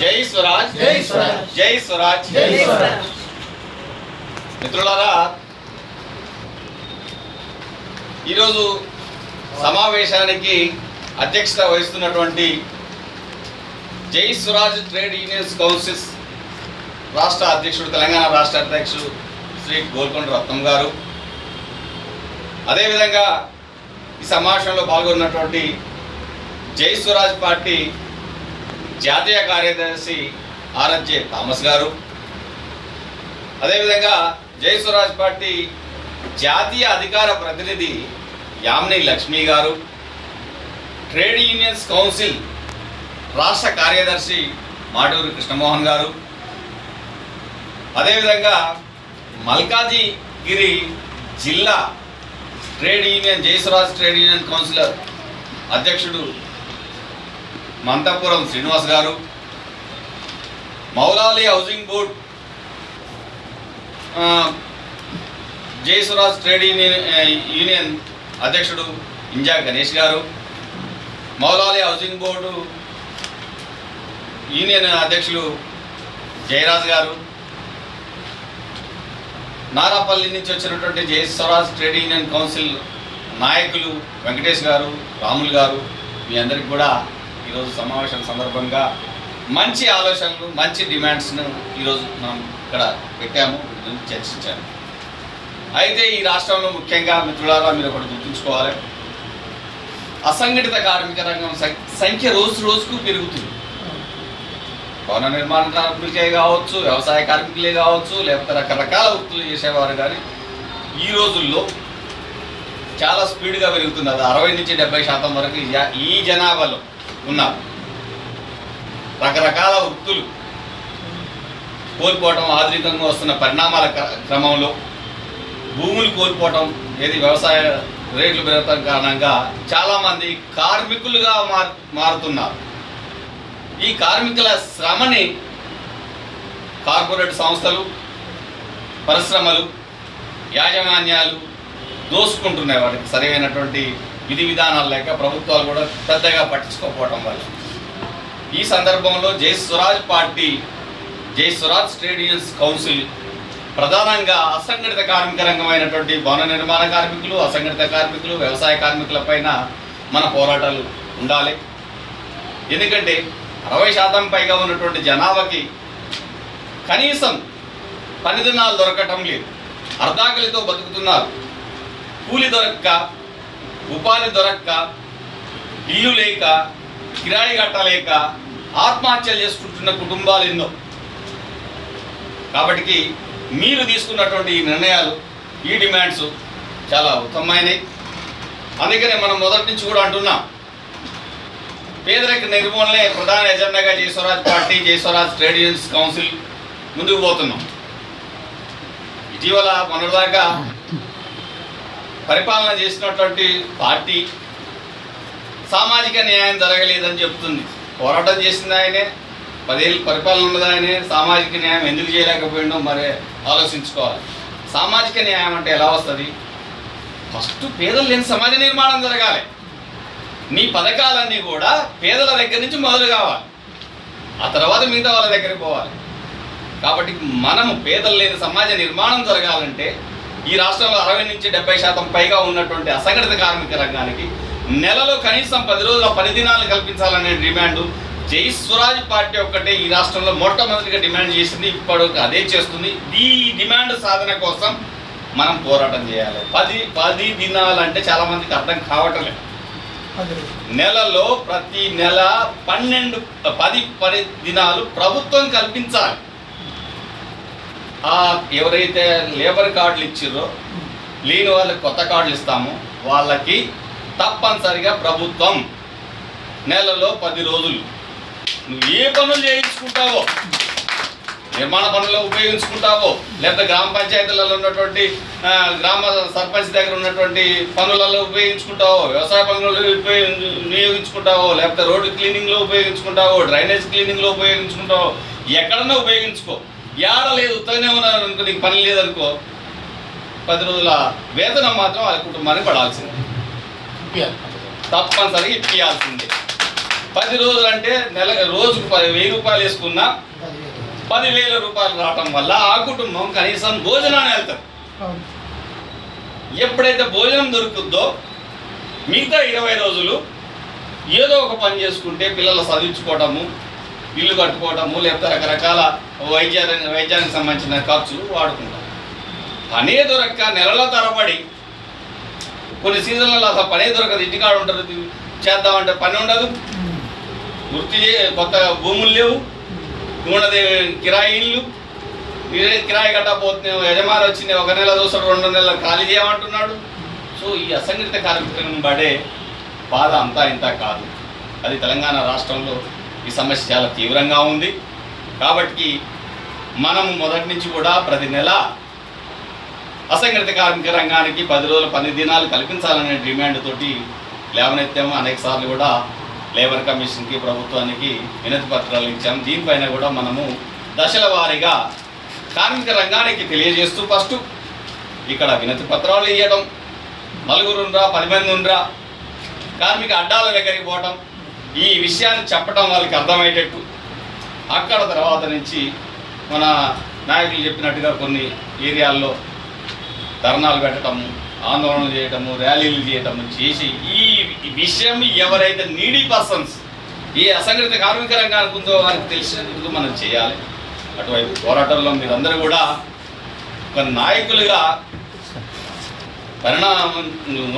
జై స్వరాజ్. జై స్వరాజ్. జై స్వరాజ్. జై స్వరాజ్. మిత్రులారా ఈరోజు సమావేశానికి అధ్యక్షత వహిస్తున్నటువంటి జై స్వరాజ్ ట్రేడ్ యూనియన్స్ కౌన్సిల్స్ రాష్ట్ర అధ్యక్షుడు తెలంగాణ రాష్ట్ర అధ్యక్షుడు శ్రీ గోల్కొండ రత్నం గారు. అదేవిధంగా ఈ సమావేశంలో పాల్గొన్నటువంటి జై స్వరాజ్ పార్టీ జాతీయ కార్యదర్శి ఆర్ఎస్జే థామస్ గారు. అదేవిధంగా జై స్వరాజ్ పార్టీ జాతీయ అధికార ప్రతినిధి యామిని లక్ష్మి గారు. ట్రేడ్ యూనియన్స్ కౌన్సిల్ రాష్ట్ర కార్యదర్శి మాటూరి కృష్ణమోహన్ గారు. అదేవిధంగా మల్కాజిగిరి జిల్లా trade union Jaiswaraj trade union councillor అధ్యక్షుడు మంతపురం శ్రీనివాస్ గారు Moula Ali housing board Jaiswaraj trade union union అధ్యక్షుడు ఇంజా గణేష్ గారు మౌలాలి హౌసింగ్ బోర్డు యూనియన్ అధ్యక్షులు జయరాజ్ గారు నారాపల్లి నుంచి వచ్చినటువంటి జయస్వరాజ్ ట్రేడ్ యూనియన్ కౌన్సిల్ నాయకులు వెంకటేష్ గారు రాములు గారు మీ అందరికి కూడా ఈరోజు సమావేశం సందర్భంగా మంచి ఆలోచనలు మంచి డిమాండ్స్ను ఈరోజు మనం ఇక్కడ పెట్టాము చర్చించాము. అయితే ఈ రాష్ట్రంలో ముఖ్యంగా మిత్రులారా మీరు ఒకటి గుర్తుంచుకోవాలి. అసంఘటిత కార్మిక రంగం సం- సంఖ్య రోజు రోజుకు పెరుగుతుంది. భవన నిర్మాణ కార్మికులకే కావచ్చు వ్యవసాయ కార్మికులే కావచ్చు లేకపోతే రకరకాల వృత్తులు చేసేవారు కానీ ఈ రోజుల్లో చాలా స్పీడ్గా పెరుగుతుంది. అది అరవై నుంచి డెబ్బై శాతం వరకు ఈ జనాభాలో. ఉన్నారు. రకరకాల వృత్తులు కోల్పోవటం ఆధునికంగా వస్తున్న పరిణామాల క్రమంలో భూములు కోల్పోవటం ఏది వ్యవసాయ రేట్లు పెరగటం కారణంగా చాలామంది కార్మికులుగా మార్ మారుతున్నారు. ఈ కార్మికుల శ్రమని కార్పొరేట్ సంస్థలు పరిశ్రమలు యాజమాన్యాలు దోసుకుంటున్నాయి వాటికి సరైనటువంటి విధి విధానాలు లేక ప్రభుత్వాలు కూడా పెద్దగా పట్టించుకోకపోవడం వల్ల. ఈ సందర్భంలో జై స్వరాజ్ పార్టీ జై స్వరాజ్ ట్రేడ్ యూనియన్స్ కౌన్సిల్ ప్రధానంగా అసంఘటిత కార్మిక రంగమైనటువంటి భవన నిర్మాణ కార్మికులు అసంఘటిత కార్మికులు వ్యవసాయ కార్మికుల పైన మన పోరాటాలు ఉండాలి. ఎందుకంటే అరవై శాతం పైగా ఉన్నటువంటి జనాభాకి కనీసం పని దినాలు దొరకటం లేదు. అర్ధాకలితో బతుకుతున్నారు. కూలి దొరక్క ఉపాధి దొరక్క ఇల్లు లేక కిరాయి కట్టలేక ఆత్మహత్యలు చేసుకుంటున్న కుటుంబాలు ఎన్నో. కాబట్టి మీరు తీసుకున్నటువంటి ఈ నిర్ణయాలు ఈ డిమాండ్స్ చాలా ఉత్తమమైనవి అందుకనే మనం మొదటి నుంచి కూడా అంటున్నాం పేదరిక నిర్మూలనే ప్రధాన ఎజెండాగా Jaiswaraj party Jaiswaraj trade unions council ముందుకు పోతున్నాం. ఇటీవల మొన్నటిదాకా పరిపాలన చేసినటువంటి పార్టీ సామాజిక న్యాయం జరగలేదని చెప్తుంది. పోరాటం చేసింది ఆయనే పదేళ్ళు పరిపాలన ఉన్నది ఆయనే సామాజిక న్యాయం ఎందుకు చేయలేకపోయిండో మరే ఆలోచించుకోవాలి. సామాజిక న్యాయం అంటే ఎలా వస్తుంది? ఫస్ట్ పేదలు లేని సమాజ నిర్మాణం జరగాలి. నీ పథకాలన్నీ కూడా పేదల దగ్గర నుంచి మొదలు కావాలి. ఆ తర్వాత మిగతా వాళ్ళ దగ్గరికి పోవాలి. కాబట్టి మనము పేదలు లేని సమాజ నిర్మాణం జరగాలంటే ఈ రాష్ట్రంలో అరవై నుంచి డెబ్బై శాతం పైగా ఉన్నటువంటి అసంఘటిత కార్మిక రంగానికి నెలలో కనీసం పది రోజుల పని దినాలు కల్పించాలనే డిమాండ్ జై స్వరాజ్ పార్టీ ఒక్కటే ఈ రాష్ట్రంలో మొట్టమొదటిగా డిమాండ్ చేసింది ఇప్పుడు అదే చేస్తుంది. ఈ డిమాండ్ సాధన కోసం మనం పోరాటం చేయాలి. పది పది దినాలు అంటే చాలా మందికి అర్థం కావట్లేదు నెలలో ప్రతి నెల పన్నెండు పది పది దినాలు ప్రభుత్వం కల్పించాలి. ఎవరైతే లేబర్ కార్డులు ఇచ్చిర్రో లేని వాళ్ళకి కొత్త కార్డులు ఇస్తాము. వాళ్ళకి తప్పనిసరిగా ప్రభుత్వం నెలలో పది రోజులు. నువ్వు ఏ పనులు చేయించుకుంటావో నిర్మాణ పనుల్లో ఉపయోగించుకుంటావో లేకపోతే గ్రామ పంచాయతీలలో ఉన్నటువంటి గ్రామ సర్పంచ్ దగ్గర ఉన్నటువంటి పనులలో ఉపయోగించుకుంటావో వ్యవసాయ పనులలో వినియోగించుకుంటావో లేకపోతే రోడ్డు క్లీనింగ్లో ఉపయోగించుకుంటావో డ్రైనేజ్ క్లీనింగ్లో ఉపయోగించుకుంటావో ఎక్కడన్నా ఉపయోగించుకో. ఏడ లేదు ఉత్తగానే ఉన్నారు అనుకో నీకు పని లేదనుకో పది రోజుల వేతనం మాత్రం ఆ కుటుంబానికి పడాల్సిందే. తప్పనిసరిగా ఇప్పియాల్సిందే. పది రోజులు అంటే నెల రోజుకు పది వెయ్యి రూపాయలు వేసుకున్నా పదివేల రూపాయలు రావటం వల్ల ఆ కుటుంబం కనీసం భోజనాన్ని వెళ్తారు. ఎప్పుడైతే భోజనం దొరుకుద్దో మిగతా ఇరవై రోజులు ఏదో ఒక పని చేసుకుంటే పిల్లలు చదివించుకోవటము ఇల్లు కట్టుకోవటము లేకపోతే రకరకాల వైద్య వైద్యానికి సంబంధించిన ఖర్చులు వాడుకుంటాం. పనే దొరక్క నెలల తరబడి. కొన్ని సీజన్లలో అసలు పనే దొరకదు. ఇంటికాడ ఉంటారు చేద్దామంటే పని ఉండదు. వృత్తి చే- కొత్త భూములు లేవు. ఉన్నది కిరాయి ఇల్లు. కిరాయి కట్టకపోతే యజమాని వచ్చింది ఒక నెల చూస్తాడు రెండు నెలలు ఖాళీ చేయమంటున్నాడు. సో ఈ అసంఘటిత కార్మికులను పడే బాధ అంతా ఇంత కాదు. అది తెలంగాణ రాష్ట్రంలో ఈ సమస్య చాలా తీవ్రంగా ఉంది. కాబట్టి మనం మొదటి నుంచి కూడా ప్రతి నెల అసంఘటిత కార్మిక రంగానికి పది రోజుల పని దినాలు కల్పించాలనే డిమాండ్ తోటి లేవనెత్తాము. అనేక సార్లు కూడా లేబర్ కమిషన్కి ప్రభుత్వానికి వినతి పత్రాలు ఇచ్చాము. దీనిపైన కూడా మనము దశల వారీగా కార్మిక రంగానికి తెలియజేస్తూ ఫస్ట్ ఇక్కడ వినతి పత్రాలు ఇవ్వడం నలుగురు ఉండ్రా పది మంది ఉండ్రా కార్మిక అడ్డాల దగ్గరికి పోవటం ఈ విషయాన్ని చెప్పడం వాళ్ళకి అర్థమయ్యేటట్టు. అక్కడ తర్వాత నుంచి మన నాయకులు చెప్పినట్టుగా కొన్ని ఏరియాల్లో ధర్నాలు పెట్టడము ఆందోళనలు చేయటము ర్యాలీలు చేయటము చేసి ఈ విషయం ఎవరైతే నీడీ పర్సన్స్ ఈ అసంఘటిత కార్మిక రంగానికి ఉందో వారికి తెలిసినందుకు మనం చేయాలి. అటువైపు పోరాటంలో మీరందరూ కూడా ఒక నాయకులుగా పరిణామం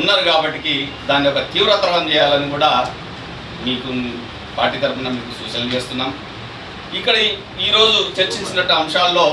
ఉన్నారు కాబట్టి దాన్ని ఒక తీవ్రతరం చేయాలని కూడా మీకు పార్టీ తరఫున మీకు సూచనలు చేస్తున్నాం. ఇక్కడ ఈరోజు చర్చించినట్టు అంశాల్లో